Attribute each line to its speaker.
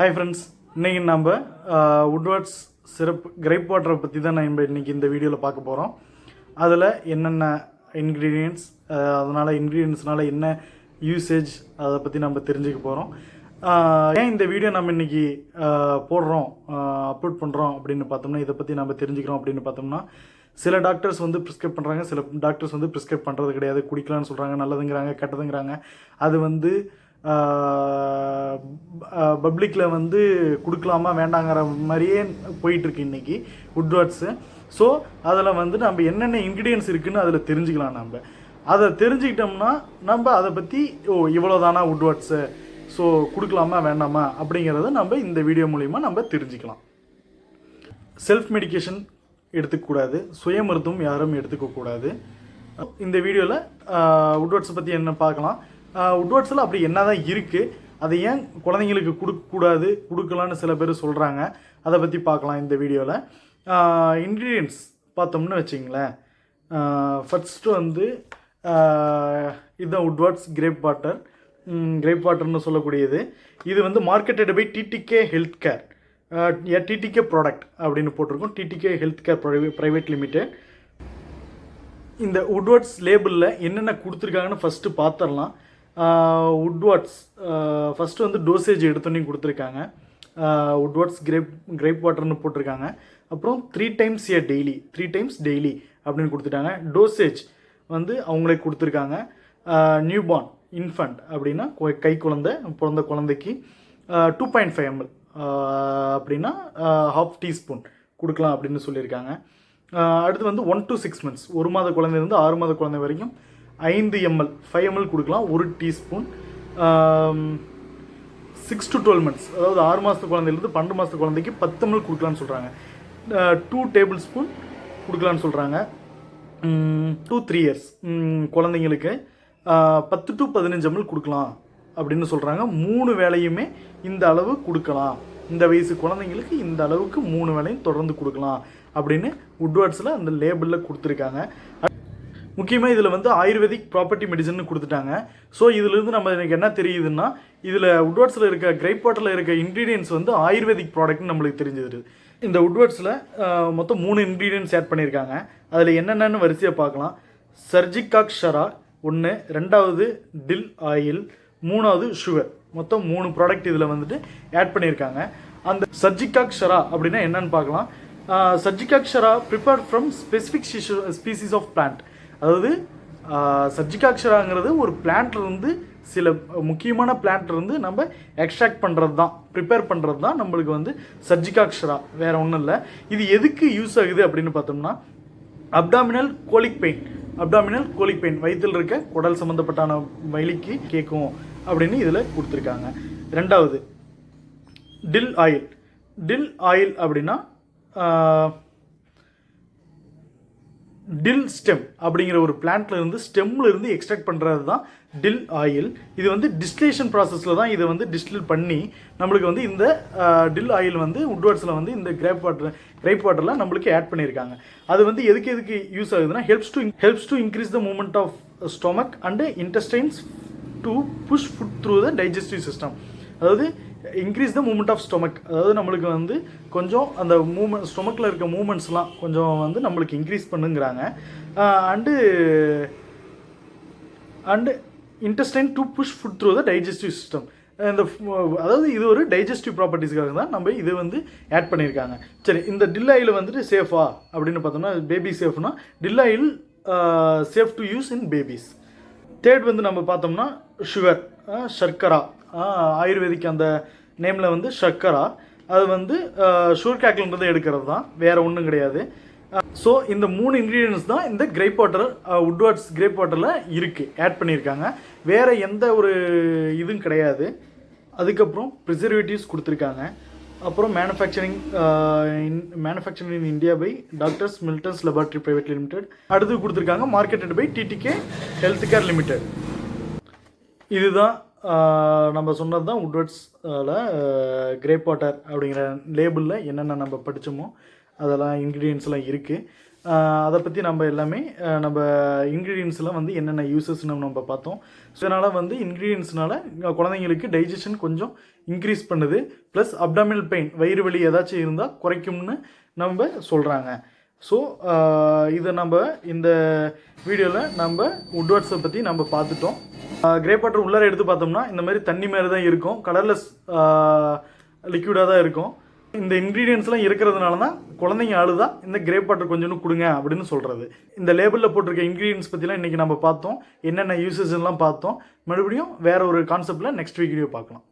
Speaker 1: Hi friends இன்றைக்கி நம்ம Woodward's சிறப்பு கிரைப் வாட்டரை பற்றி தான் நம்ம இன்றைக்கி இந்த வீடியோவில் பார்க்க போகிறோம் அதில் என்னென்ன இன்க்ரீடியன்ட்ஸ் அதனால் இன்க்ரீடியன்ஸ்னால என்ன யூசேஜ் அதை பற்றி நம்ம தெரிஞ்சுக்க போகிறோம் ஏன் இந்த வீடியோ நம்ம இன்றைக்கி போடுறோம் அப்லோட் பண்ணுறோம் அப்படின்னு பார்த்தோம்னா இதை பற்றி நம்ம தெரிஞ்சுக்கிறோம் அப்படின்னு பார்த்தோம்னா சில டாக்டர்ஸ் வந்து ப்ரிஸ்கிரைப் பண்ணுறாங்க சில டாக்டர்ஸ் வந்து ப்ரிஸ்கிரைப் பண்ணுறது கிடையாது. குடிக்கலாம்னு சொல்கிறாங்க நல்லதுங்கிறாங்க கெட்டதுங்கிறாங்க. அது வந்து பப்ளிக்கில் வந்து கொடுக்கலாமா வேண்டாங்கிற மாதிரியே போயிட்டுருக்கு இன்றைக்கி உட்வர்ட்ஸு ஸோ அதில் வந்து நம்ம என்னென்ன இன்க்ரீடியன்ஸ் இருக்குதுன்னு அதில் தெரிஞ்சுக்கலாம் நம்ம. அதை தெரிஞ்சுக்கிட்டோம்னா நம்ம அதை பற்றி ஓ இவ்வளோ தானா உட்வர்ட்ஸு ஸோ கொடுக்கலாமா வேண்டாமா அப்படிங்கிறத நம்ம இந்த வீடியோ மூலிமா நம்ம தெரிஞ்சுக்கலாம். செல்ஃப் மெடிக்கேஷன் எடுத்துக்கக்கூடாது சுய மருத்துவம் யாரும் எடுத்துக்கக்கூடாது இந்த வீடியோவில் உட்வர்ட்ஸை பற்றி என்ன பார்க்கலாம்? உட்வர்ட்ஸில் அப்படி என்ன தான் இருக்குது அதை ஏன் குழந்தைங்களுக்கு கொடுக்கக்கூடாது கொடுக்கலான்னு சில பேர் சொல்கிறாங்க அதை பற்றி பார்க்கலாம் இந்த வீடியோவில் இன்க்ரீடியன்ஸ் பார்த்தோம்னு வச்சிங்களேன். ஃபஸ்ட்டு வந்து இதுதான் உட்வர்ட்ஸ் கிரேப் வாட்டர் கிரேப் வாட்டர்னு சொல்லக்கூடியது. இது வந்து marketed by TTK health care TTK product அப்படின்னு போட்டிருக்கோம். TTK health care private limited இந்த உட்வர்ட்ஸ் லேபிளில் என்னென்ன கொடுத்துருக்காங்கன்னு ஃபஸ்ட்டு பார்த்துடலாம். உட்வாட்ஸ் ஃபஸ்ட்டு வந்து டோசேஜ் எடுத்தோன்னே கொடுத்துருக்காங்க. உட்வாட்ஸ் கிரேப் கிரேப் வாட்டர்னு போட்டிருக்காங்க. அப்புறம் three times a daily three times daily அப்படின்னு கொடுத்துட்டாங்க. டோசேஜ் வந்து அவங்களே கொடுத்துருக்காங்க. நியூபார்ன் இன்ஃபண்ட் அப்படின்னா கை குழந்தை பிறந்த குழந்தைக்கு டூ பாயிண்ட் ஃபைவ் எம்எல் அப்படின்னா ஹாஃப் டீஸ்பூன் கொடுக்கலாம் அப்படின்னு சொல்லியிருக்காங்க. அடுத்து வந்து ஒன் டு சிக்ஸ் மந்த்ஸ் ஒரு மாத குழந்தைலேருந்து ஆறு மாத குழந்தை வரைக்கும் ஐந்து எம்எல் ஃபைவ் எம்எல் கொடுக்கலாம். ஒரு teaspoon six to twelve months அதாவது ஆறு மாதத்து குழந்தையிலேருந்து பன்னெண்டு மாதத்து குழந்தைக்கு பத்து எம்எல் கொடுக்கலான்னு சொல்கிறாங்க டூ டேபிள் ஸ்பூன் கொடுக்கலான்னு சொல்கிறாங்க டூ த்ரீ இயர்ஸ் குழந்தைங்களுக்கு பத்து டு பதினஞ்சு எம்எல் கொடுக்கலாம் அப்படின்னு சொல்கிறாங்க மூணு வேலையுமே இந்த அளவு கொடுக்கலாம். இந்த வயசு குழந்தைங்களுக்கு இந்த அளவுக்கு மூணு வேலையும் தொடர்ந்து கொடுக்கலாம் அப்படின்னு உட்வர்ட்ஸில் அந்த லேபிளில் கொடுத்துருக்காங்க. முக்கியமாக இதில் வந்து ஆயுர்வேதிக் ப்ராப்பர்ட்டி மெடிசன் கொடுத்துட்டாங்க. ஸோ இதிலிருந்து நம்ம எனக்கு என்ன தெரியுதுன்னா இதில் உட்வர்ட்ஸில் இருக்க கிரைப் வாட்டரில் இருக்க இன்க்ரீடியன்ஸ் வந்து ஆயுர்வேதிக் ப்ராடக்ட்னு நம்மளுக்கு தெரிஞ்சிருது இந்த உட்வர்ட்ஸில் மொத்தம் மூணு இன்க்ரீடியன்ஸ் ஆட் பண்ணியிருக்காங்க. அதில் என்னென்னு வரிசையை பார்க்கலாம். சர்ஜிகாக் ஷரா ஒன்று ரெண்டாவது டில் ஆயில் மூணாவது சுகர் மொத்தம் மூணு ப்ராடக்ட் இதில் வந்துட்டு ஆட் பண்ணியிருக்காங்க. அந்த சர்ஜிகாக் ஷரா அப்படின்னா என்னன்னு பார்க்கலாம். Sarjikakshara prepared from specific species of plant அதாவது சர்ஜிகாக்ஷராங்கிறது ஒரு பிளான்ட்லேருந்து சில முக்கியமான பிளான்ட்லேருந்து நம்ம எக்ஸ்ட்ராக்ட் பண்ணுறது தான் ப்ரிப்பேர் பண்ணுறது தான் நம்மளுக்கு வந்து சர்ஜிகாக்ஷரா வேறு ஒன்றும் இல்லை. இது எதுக்கு யூஸ் ஆகுது அப்படின்னு பார்த்தோம்னா abdominal colic pain abdominal colic pain வயிற்றில் இருக்க குடல் சம்மந்தப்பட்டான வலிக்கு கேட்கும் அப்படின்னு இதில் கொடுத்துருக்காங்க. ரெண்டாவது டில் ஆயில் டில் ஆயில் அப்படின்னா டில் ஸ்டெம் அப்படிங்கிற ஒரு பிளான்ட்ல இருந்து ஸ்டெம்ல இருந்து எக்ஸ்ட்ராக்ட் பண்ணுறது தான் டில் ஆயில் இது வந்து டிஸ்டிலேஷன் ப்ராசஸில் தான் இதை வந்து டிஸ்டில் பண்ணி நம்மளுக்கு வந்து இந்த டில் ஆயில் வந்து உட்வர்ட்ஸில் வந்து இந்த கிரேப் வாட்டர் கிரேப் வாட்டர்லாம் நம்மளுக்கு ஆட் பண்ணியிருக்காங்க. அது வந்து எதுக்கு எதுக்கு யூஸ் ஆகுதுன்னா helps to helps to increase the movement of stomach and intestines to push food through the digestive system அதாவது increase the movement of stomach அதாவது நம்மளுக்கு வந்து கொஞ்சம் அந்த மூமெண்ட் ஸ்டொமக்கில் இருக்க மூமெண்ட்ஸ்லாம் கொஞ்சம் வந்து நம்மளுக்கு increase பண்ணுங்கிறாங்க. And and intestine to push food through the digestive system இந்த அதாவது இது ஒரு டைஜஸ்டிவ் ப்ராப்பர்ட்டிஸ்க்காக தான் நம்ம இது வந்து ஆட் பண்ணியிருக்காங்க. சரி இந்த டில்லாயில் வந்துட்டு சேஃபா அப்படின்னு பார்த்தோம்னா baby சேஃப்னா dill oil safe to use in babies third வந்து நம்ம பார்த்தோம்னா சுகர் சர்க்கரா. ஆயுர்வேதிக் அந்த நேமில் வந்து சர்க்கரா. அது வந்து ஷுகர் எடுக்கிறது தான் வேறு ஒன்றும் கிடையாது. ஸோ இந்த மூணு இன்க்ரீடியன்ஸ் தான் இந்த கிரேப் வாட்டர் உட்வர்ட்ஸ் கிரேப் வாட்டரில் இருக்குது ஆட் பண்ணியிருக்காங்க. வேறு எந்த ஒரு இதுவும் கிடையாது. அதுக்கப்புறம் ப்ரிசர்வேட்டிவ்ஸ் கொடுத்துருக்காங்க. அப்புறம் manufacturing manufacturing in India by doctor's Milton's laboratory private limited அடுத்து கொடுத்துருக்காங்க marketed by TTK health care limited இதுதான் நம்ம சொன்னது தான் உட்வர்ட்ஸில் கிரேப் வாட்டர் அப்படிங்கிற லேபிளில் என்னென்ன நம்ம படித்தோமோ அதெல்லாம் இன்க்ரீடியன்ஸ்லாம் இருக்குது அதை பற்றி நம்ம எல்லாமே நம்ம இன்க்ரீடியன்ஸ்லாம் வந்து என்னென்ன யூசஸ் நம்ம பார்த்தோம். ஸோ இதனால் வந்து இன்க்ரீடியன்ஸ்னால குழந்தைங்களுக்கு டைஜஷன் கொஞ்சம் இன்க்ரீஸ் பண்ணுது. ப்ளஸ் அப்டாமினல் பெயின் வயிறு வலி ஏதாச்சும் இருந்தால் குறைக்கும்னு நம்ம சொல்கிறாங்க ஸோ இதை நம்ம இந்த வீடியோவில் நம்ம உட்வர்ட்ஸை பற்றி நம்ம பார்த்துட்டோம். கிரேப் வாட்டர் உள்ளார எடுத்து பார்த்தோம்னா இந்த மாதிரி தண்ணி மாதிரி தான் இருக்கும். கலர்லெஸ் லிக்விடாக தான் இருக்கும். இந்த இன்க்ரீடியன்ஸ்லாம் இருக்கிறதுனால தான் குழந்தைங்க அழுதா இந்த கிரேப் வாட்டர் கொஞ்சம் கொடுங்க அப்படின்னு சொல்கிறது இந்த லேபிளில் போட்டிருக்க இன்க்ரீடியன்ஸ் பற்றிலாம் இன்றைக்கி நம்ம பார்த்தோம். என்னென்ன யூசஸ்லாம் எல்லாம் பார்த்தோம். மறுபடியும் வேற ஒரு கான்செப்டில் நெக்ஸ்ட் வீக் வீடியோ பார்க்கலாம்.